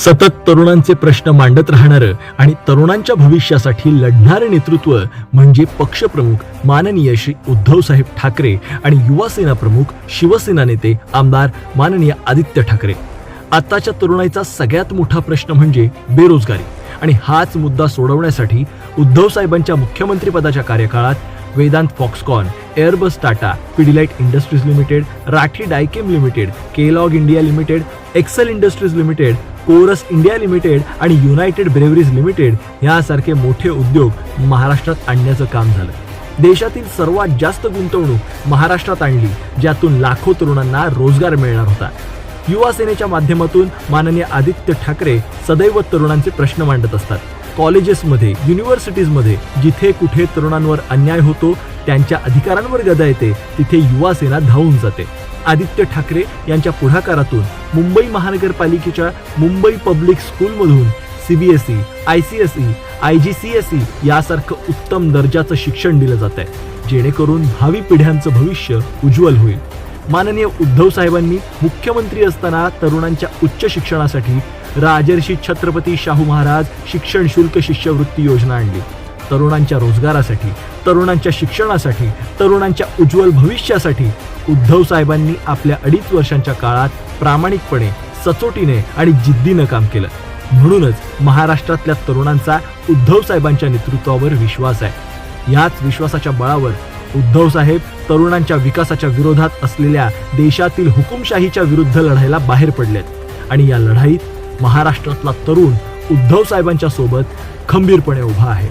सतत तरुणांचे प्रश्न मांडत राहणारं आणि तरुणांच्या भविष्यासाठी लढणारं नेतृत्व म्हणजे पक्षप्रमुख माननीय श्री उद्धवसाहेब ठाकरे आणि युवासेना प्रमुख शिवसेना नेते आमदार माननीय आदित्य ठाकरे. आताच्या तरुणाईचा सगळ्यात मोठा प्रश्न म्हणजे बेरोजगारी आणि हाच मुद्दा सोडवण्यासाठी उद्धव साहेबांच्या मुख्यमंत्रीपदाच्या कार्यकाळात Vedanta Foxconn Airbus Tata Pidilite industries limited Rathi Dyechem limited Kellogg India limited Excel industries limited Corus India limited आणि युनायटेड ब्रेवरीज लिमिटेड यासारखे मोठे उद्योग महाराष्ट्रात आणण्याचं काम झालं. देशातील सर्वात जास्त गुंतवणूक महाराष्ट्रात आणली ज्यातून लाखो तरुणांना रोजगार मिळणार होता. युवा सेनेच्या माध्यमातून माननीय आदित्य ठाकरे सदैव तरुणांचे प्रश्न मांडत असतात. कॉलेजेसमध्ये युनिव्हर्सिटीजमध्ये जिथे कुठे तरुणांवर अन्याय होतो त्यांच्या अधिकारांवर गदा येते तिथे युवा सेना धावून जाते. आदित्य ठाकरे यांच्या पुढाकारातून मुंबई महानगरपालिकेच्या मुंबई पब्लिक स्कूलमधून CBSE I C S E I G C S E यासारखं उत्तम दर्जाचं शिक्षण दिलं जात आहे जेणेकरून भावी पिढ्यांचं भविष्य उज्ज्वल होईल. माननीय उद्धव साहेबांनी मुख्यमंत्री असताना तरुणांच्या उच्च शिक्षणासाठी राजर्षी छत्रपती शाहू महाराज शिक्षण शुल्क शिष्यवृत्ती योजना आणली. तरुणांच्या रोजगारासाठी तरुणांच्या शिक्षणासाठी तरुणांच्या उज्ज्वल भविष्यासाठी उद्धव साहेबांनी आपल्या अडीच वर्षांच्या काळात प्रामाणिकपणे सचोटीने आणि जिद्दीनं काम केलं. म्हणूनच महाराष्ट्रातल्या तरुणांचा उद्धव साहेबांच्या नेतृत्वावर विश्वास आहे. याच विश्वासाच्या बळावर उद्धव साहेब तरुणांच्या विकासाच्या विरोधात असलेल्या देशातील हुकुमशाहीच्या विरुद्ध लढायला बाहेर पडलेत. आणि या लढाईत महाराष्ट्रातला तरुण उद्धव साहेबांच्या सोबत खंबीरपणे उभा आहे.